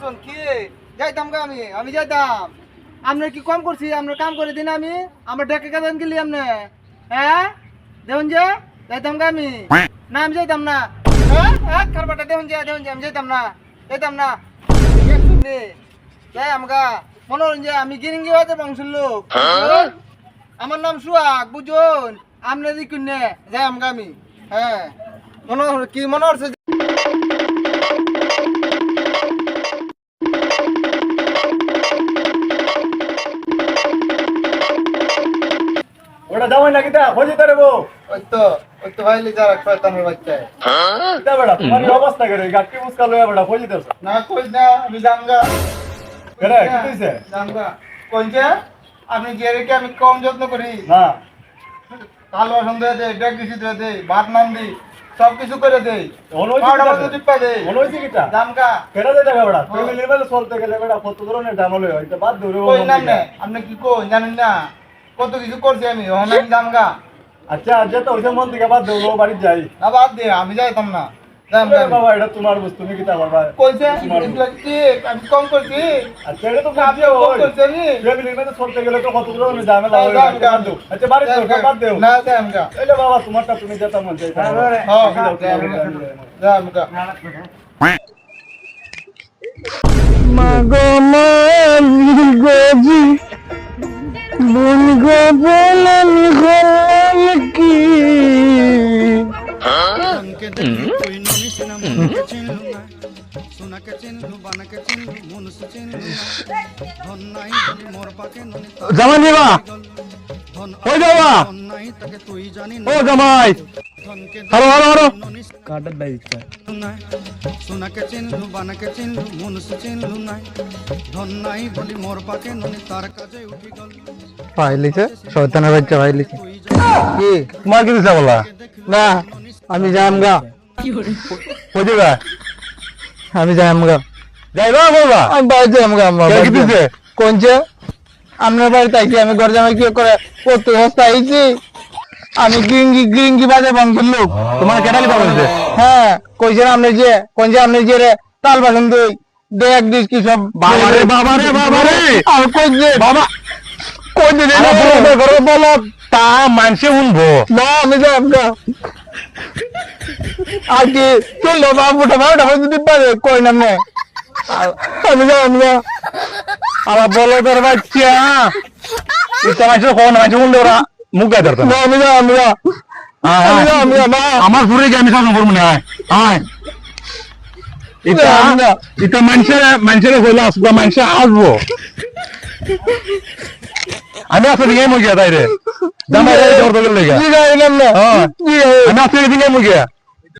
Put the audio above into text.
করছেন কি? যাইতাম গা আমি আমি যাইতাম। আপনার কি কম করছি? আপনার কাম করে দিন আমি? আমার ডেকে কাদান গেলি আপনি হ্যাঁ? দেখুন যে যাইতাম গা আমি। না আমি যাইতাম না। হ্যাঁ? হ্যাঁ কারবারটা দেখুন যে দেখুন যে আমি যাইতাম না। যাইতাম না। যাই আমগা মনে হল যে আমি গিরিঙ্গি বাজে বংশের লোক। আমার নাম সুয়াগ বুঝুন? আপনার দি কিনে যাই আমগা আমি। হ্যাঁ। মনে কি মনে হচ্ছে? ওটা নাকি তা? হয়ে বউ। ওই তো ওই তো ভাইলি যারা শয়তানের বাচ্চা তা বেটা তোমার অবস্থা করে মুসকা লয়ে বেটা হয়ে না কই না আমি জামগা কেরে কি কইছে? জামগা কইছে আপনি আমি কম যত্ন করি। না। কালো ব্যাগ দিছি দিয়ে ভাত নাম দিই সব কিছু করে দেই। পাউডার কিটা? মতো টিপা দেই। হলো হইছে কিটা? জামগা কেটে দে টাকা লেভেলে চলতে গেলে বেটা কত ধরনের দাম হলো? এটা বাদ ধরে কই নাম নে আপনি কি কই? জানেন না। কত কিছু করছি আমি? ওখানে আমি আচ্ছা আচ্ছা তো ওইসব মন থেকে বাদ দেবো বাড়ি যাই। না বাদ দিয়ে আমি যাইতাম না। বাবা এটা তোমার বস্তু তুমি কিতা করবা কইছে? আমি কম করছি। আচ্ছা এটা তো আপনি কম করছি আমি। ফ্যামিলি লেভেলে চলতে গেলে তো দাও। আচ্ছা বাড়ি যাও বাদ দেও না এলে বাবা তোমারটা তুমি মন চাই হ্যাঁ, মাগো গজি মন গো বলন হলাম কি? জামা নিবা ধন ও যাওয়া ধন নাই তাকে তুই জানি ও জামাই। হ্যালো হ্যালো হ্যালো কাটার বাই দিচ্ছে সোনাকে চিনলু বানাকে চিনলু মনুষ চিনলু না ধন নাই বলি মোর পাকে ননি তার কাজে উঠি গল। পাইলিছে শয়তানের বাচ্চা পাইলিছে তুই জানি কি? তোমার কি দিছে বলা? না আমি যাম গা। বুঝে গা আমি যাম গা। যাইবা বলবা? আমি বাড়ি যাম গা আমার কি দিছে? কোনছে আপনার বাড়িতে আইছি আমি ঘর জামাই কি করে কত সস্তা আইছি আমি গ্রিঙ্গি গ্রিঙ্গি বাজে বংশের লোক তোমার কেটালি বলছে হ্যাঁ কইছে আপনি যে কইছে আপনি যে রে তাল বাসন দই দেখ দিস কি সব বাবারে বাবারে বাবারে আর কইছে বাবা। কইছে রে বলো বলো বলো। তা মানসে শুনব না আমি যাম গা আর কি চলো বাবুটা বাবুটা যদি পারে কই না নে। আমি যাম গা গায়ে ধরতো না। আমি যাম আমি যাম আমি যাম আমি যাম আমার পুরে গিয়ে আমি শাসন করব না ইটা ইটা মানুষের মানুষের হইলে আসব মানুষের আসব। আমি আসলে দিয়ে মুগিয়া তাই রে। জোর দোগের লেগে আমি আসলে দিয়ে মুগিয়া